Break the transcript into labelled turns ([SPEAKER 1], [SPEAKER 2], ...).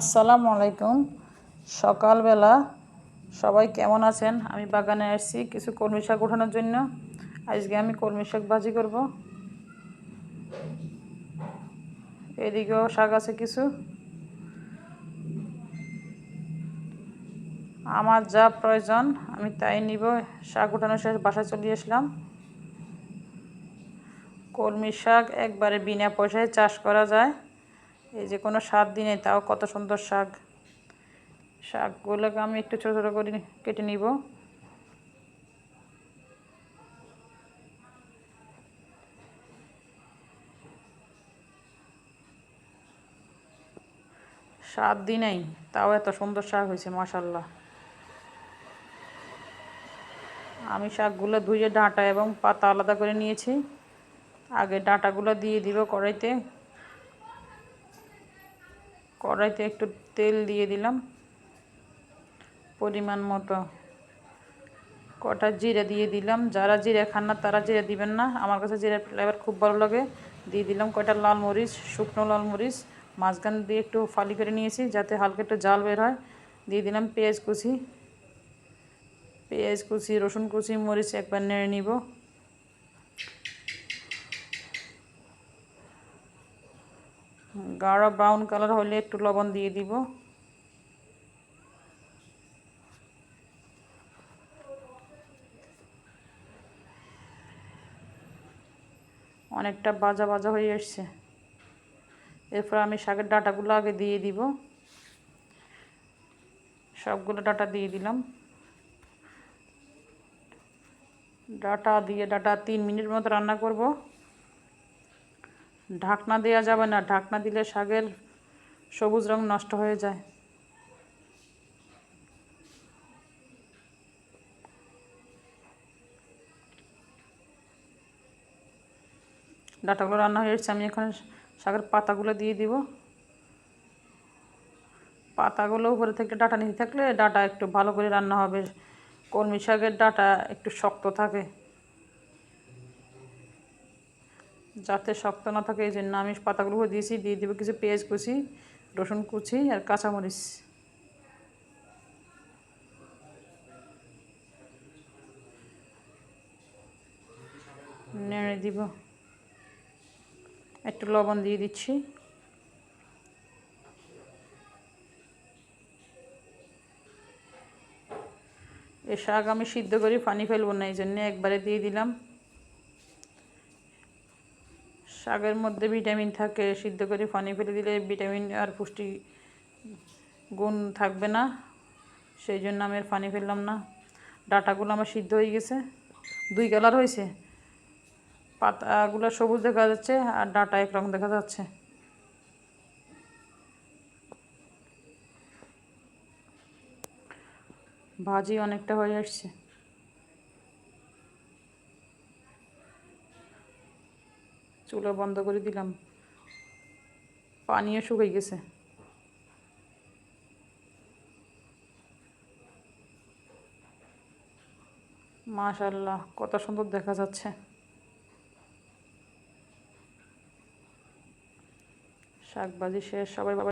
[SPEAKER 1] আসসালামু আলাইকুম। সকালবেলা সবাই কেমন আছেন? আমি বাগানে আসছি কিছু কলমি শাক ওঠানোর জন্য। আজকে আমি কলমি শাক ভাজি করব। এদিকেও শাক আছে কিছু। আমার যা প্রয়োজন, আমি তাই নিব। শাক উঠানো শেষ বাসায় চলে আসলাম। কলমি শাক একবারে বিনা পয়সায় চাষ করা যায়। এই যে কোনো সাত দিনে তাও কত সুন্দর শাক। শাকগুলোকে আমি একটু ছোটো ছোটো করে কেটে নিব। সাত দিনেই তাও এত সুন্দর শাক হয়েছে মাসাল্লাহ আমি শাকগুলো ধুয়ে ডাঁটা এবং পাতা আলাদা করে নিয়েছি। আগে ডাঁটাগুলো দিয়ে দিব কড়াইতে। কড়াইতে একটু তেল দিয়ে দিলাম। পরিমাণ মতো কটা জিরা দিয়ে দিলাম। যারা জিরা খান না, তারা জিরা দিবেন না। আমার কাছে জিরা ফ্লেভার খুব ভালো লাগে। দিয়ে দিলাম কয়টা লাল মরিচ, শুকনো লাল মরিচ। মাঝখান দিয়ে একটু ফালি করে নিয়েছি যাতে হালকা একটু জাল বের হয়। দিয়ে দিলাম পেঁয়াজ কুচি। পেঁয়াজ কুচি, রসুন কুচি, মরিচ একবার নেড়ে নিব। গাঢ় ব্রাউন কালার হলে একটু লবণ দিয়ে দিব। অনেকটা বাজা বাজা হয়ে এসছে এরপর আমি শাকের ডাটাগুলো আগে দিয়ে দিব। সবগুলো ডাটা দিয়ে দিলাম। ডাটা দিয়ে ডাটা তিন মিনিট মতো রান্না করব। ঢাকনা দেওয়া যাবে না। ঢাকনা দিলে শাকের সবুজ রং নষ্ট হয়ে যায়। ডাটাগুলো রান্না হয়ে এসছে। আমি এখন শাকের পাতাগুলো দিয়ে দিব। পাতাগুলো উপরে থেকে ডাটা নিতে থাকলে ডাটা একটু ভালো করে রান্না হবে। কলমি শাকের ডাটা একটু শক্ত থাকে। যাতে শক্ত না থাকে, এই জন্য আমি পাতাগুলো দিয়েছি, দিয়ে দেবো কিছু পেঁয়াজ কুচি, রসুন কুচি আর কাঁচামরিচ। নেড়ে দিব। একটু লবণ দিয়ে দিচ্ছি। এ শাক আমি সিদ্ধ করে পানি ফেলব না, এই জন্য একবারে দিয়ে দিলাম। শাকের মধ্যে ভিটামিন থাকে, সিদ্ধ করে পানি ফেলে দিলে ভিটামিন আর পুষ্টি গুণ থাকবে না। সেই জন্য আমি আর পানি ফেললাম না। ডাটাগুলো আমার সিদ্ধ হয়ে গেছে। দুই কালার হয়েছে। পাতাগুলো সবুজ দেখা যাচ্ছে আর ডাটা একরকম দেখা যাচ্ছে। ভাজি অনেকটা হয়ে আসছে। চুলো বন্ধ করে দিলাম। পানিও শুকাই গেছে। মাশাল্লাহ কত সুন্দর দেখা যাচ্ছে। শাকবাজি শেষ, সবাই বাবা